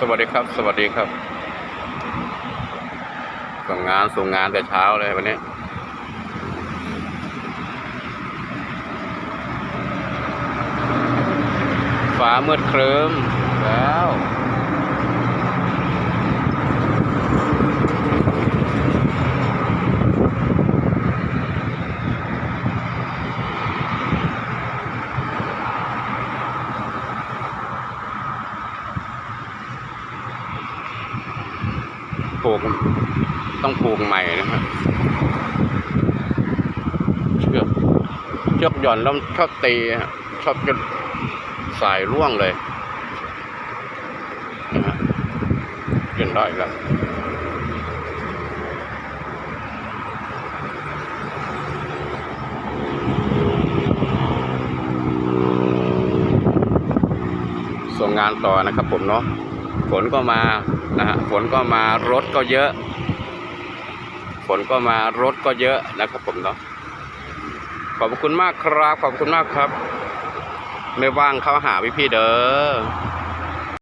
สวัสดีครับ สวัสดีครับส่งงานส่งงานแต่เช้าเลยวันนี้ฟ้ามืดครึ้มแล้ว ปลูกต้องปลูกใหม่นะครับเชือกเชือกหย่อนแล้วชอบตีชอบจะสายร่วงเลยนะฮะเปลี่ยนได้อีกแล้วส่งงานต่อนะครับผมเนาะ ฝนก็มานะฮะฝนก็มารถก็เยอะ ฝนก็มารถก็เยอะนะครับผมเนาะขอบคุณมากครับ ขอบคุณมากครับ ไม่ว่างเข้าหาพี่พี่เด้อ